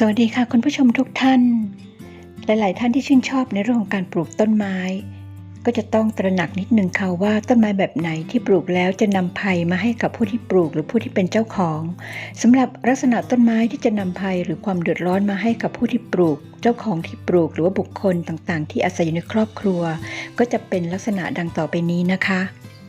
สวัสดีค่ะคุณผู้ชมทุกท่าน หลาย ๆ ท่านที่ชื่นชอบในเรื่องของการปลูกต้นไม้ ก็จะต้องตระหนักนิดนึงค่ะว่าต้นไม้แบบไหนที่ปลูกแล้วจะนำภัยมาให้กับผู้ที่ปลูกหรือผู้ที่เป็นเจ้าของสำหรับลักษณะต้นไม้ที่จะนำภัยหรือความเดือดร้อนมาให้กับผู้ที่ปลูก เจ้าของที่ปลูก หรือว่าบุคคลต่าง ๆ ที่อาศัยอยู่ในครอบครัว ก็จะเป็นลักษณะดังต่อไปนี้นะคะ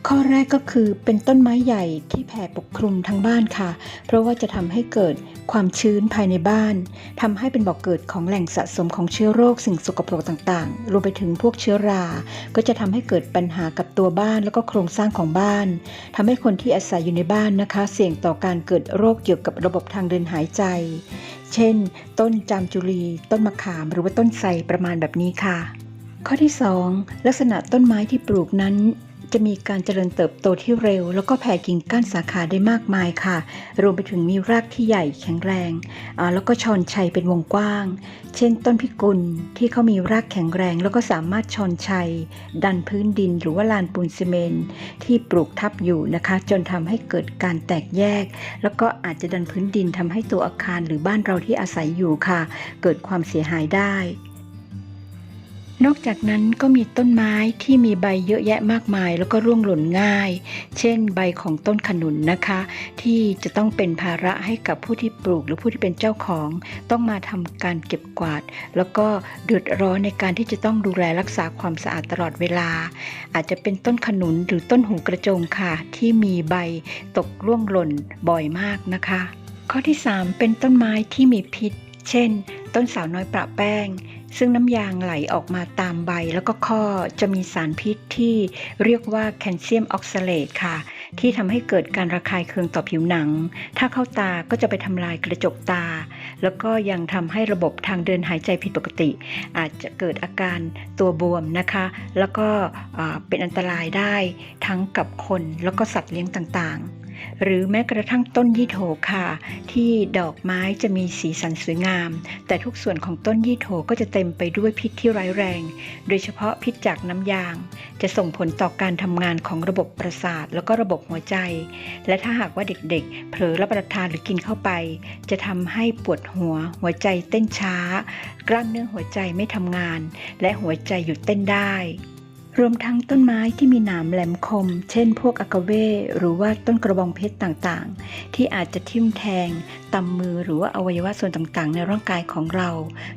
ข้อแรกก็คือเป็นต้นไม้ใหญ่ที่แผ่ปกคลุมทั้งบ้านค่ะ เพราะว่าจะทำให้เกิด ความชื้นภายในบ้านทำให้เป็นบ่อกเกิดของแหล่งสะสมของเชื้อโรคสิ่งสกปรกต่างๆ รวมไปถึงพวกเชื้อรา ก็จะทำให้เกิดปัญหากับตัวบ้านแล้วก็โครงสร้างของบ้านทำให้คนที่อาศัยอยู่ในบ้านนะคะ เสี่ยงต่อการเกิดโรคเกี่ยวกับระบบทางเดินหายใจ เช่น ต้นจามจุลีต้นมะขาม หรือว่าต้นไทรประมาณแบบนี้ค่ะ ข้อที่ 2 ลักษณะต้นไม้ที่ปลูกนั้น จะมีการเจริญเติบโตที่เร็ว แล้วก็แผ่กิ่งก้านสาขาได้มากมายค่ะ รวมไปถึงมีรากที่ใหญ่แข็งแรง แล้วก็ชอนชัยเป็นวงกว้าง เช่น ต้นพิกุลที่เขามีรากแข็งแรง แล้วก็สามารถชอนชัย ดันพื้นดินหรือว่าลานปูนซีเมนที่ปลูกทับอยู่นะคะ จนทำให้เกิดการแตกแยก แล้วก็อาจจะดันพื้นดินทำให้ตัวอาคารหรือบ้านเราที่อาศัยอยู่ค่ะ เกิดความเสียหายได้ นอกจากนั้นก็มีต้นไม้ที่มีใบเยอะแยะมากมาย แล้วก็ร่วงหล่นง่าย เช่น ใบของต้นขนุนนะคะ ที่จะต้องเป็นภาระให้กับผู้ที่ปลูกหรือผู้ที่เป็นเจ้าของ ต้องมาทำการเก็บกวาด แล้วก็เดือดร้อนในการที่จะต้องดูแลรักษาความสะอาดตลอดเวลา อาจจะเป็นต้นขนุนหรือต้นหูกระโจงค่ะ ที่มีใบตกร่วงหล่นบ่อยมากนะคะ ข้อที่ 3 เป็นต้นไม้ที่มีพิษ เช่น ต้นสาวน้อยประแป้ง ซึ่งน้ำยางไหลออกมาตามใบแล้วก็ข้อจะมีสารพิษที่เรียกว่าแคลเซียมออกซาเลตค่ะ ที่ทำให้เกิดการระคายเคืองต่อผิวหนัง ถ้าเข้าตาก็จะไปทำลายกระจกตา แล้วก็ยังทำให้ระบบทางเดินหายใจผิดปกติ อาจจะเกิดอาการตัวบวมนะคะ แล้วก็เป็นอันตรายได้ทั้งกับคนแล้วก็สัตว์เลี้ยงต่างๆ หรือแม้กระทั่งต้นยี่โถค่ะ ที่ดอกไม้จะมีสีสันสวยงาม แต่ทุกส่วนของต้นยี่โถก็จะเต็มไปด้วยพิษที่ร้ายแรง โดยเฉพาะพิษจากน้ำยาง จะส่งผลต่อการทำงานของระบบประสาท แล้วก็ระบบหัวใจ และถ้าหากว่าเด็กๆ เผลอรับประทานหรือกินเข้าไป จะทำให้ปวดหัว หัวใจเต้นช้า กล้ามเนื้อหัวใจไม่ทำงาน และหัวใจหยุดเต้นได้ รวมทั้งต้นไม้ที่มีหนามแหลมคม เช่นพวกอากาเวหรือว่าต้นกระบองเพชรต่างๆ ที่อาจจะทิ่มแทงตำมือหรือว่าอวัยวะส่วนต่างๆ ในร่างกายของเรา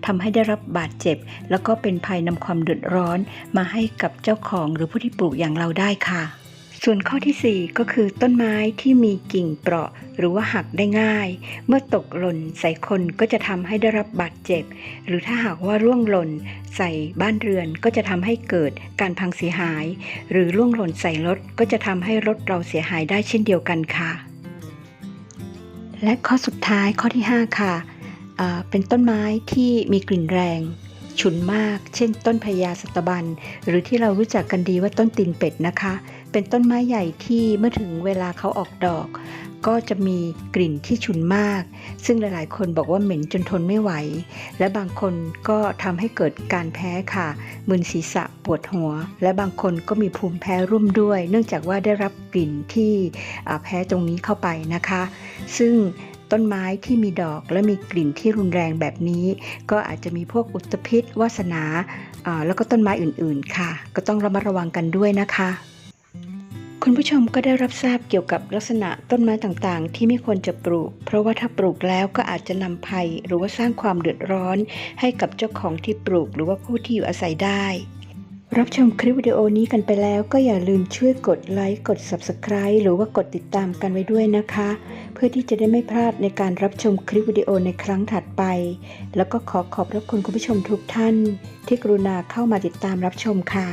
ทำให้ได้รับบาดเจ็บ แล้วก็เป็นภัยนำความเดือดร้อนมาให้กับเจ้าของหรือผู้ที่ปลูกอย่างเราได้ค่ะ ส่วนข้อทีสี่ 4 ก็คือต้นไม้ที่มีกิ่งเปราะหรือว่าหักได้ง่าย เมื่อตกหล่นใส่คนก็จะทำให้ได้รับบาดเจ็บ หรือถ้าหากว่าร่วงหล่นใส่บ้านเรือนก็จะทำให้เกิดการพังเสียหาย หรือร่วงหล่นใส่รถก็จะทำให้รถเราเสียหายได้เช่นเดียวกันค่ะ และข้อสุดท้ายข้อที่ 5 ค่ะอ่าเป็นต้นไม้ที่มีกลิ่นแรงฉุนมาก เช่น ต้นพญาสัตบัน หรือที่เรารู้จักกันดีว่าต้นตีนเป็ดนะคะ เป็นต้นไม้ใหญ่ที่เมื่อถึงเวลาเขาออกดอก ก็จะมีกลิ่นที่ฉุนมาก ซึ่งหลายๆ คนบอกว่าเหม็นจนทนไม่ไหว และบางคนก็ทำให้เกิดการแพ้ค่ะ มึนศีรษะปวดหัว และบางคนก็มีภูมิแพ้ร่วมด้วย เนื่องจากว่าได้รับกลิ่นที่แพ้ตรงนี้เข้าไปนะคะ ซึ่งต้นไม้ที่มีดอกและมีกลิ่นที่รุนแรงแบบนี้ ก็อาจจะมีพวกอุตภิษวาสนาแล้วก็ต้นไม้อื่นๆค่ะ ก็ต้องระมัดระวังกันด้วยนะคะ คุณผู้ชมก็ได้รับทราบเกี่ยวกับลักษณะต้นไม้ต่างๆ ที่ไม่ควรจะปลูก เพราะว่าถ้าปลูกแล้วก็อาจจะนำภัย หรือว่าสร้างความเดือดร้อน ให้กับเจ้าของที่ปลูก หรือว่าผู้ที่อยู่อาศัยได้ รับชมคลิปวิดีโอนี้กันไปแล้วก็อย่าลืมช่วยกดไลค์กด Subscribe หรือว่ากดติดตามกันไว้ด้วยนะคะ เพื่อที่จะได้ไม่พลาดในการรับชมคลิปวิดีโอในครั้งถัดไป แล้วก็ขอขอบพระคุณคุณผู้ชมทุกท่าน ที่กรุณาเข้ามาติดตามรับชมค่ะ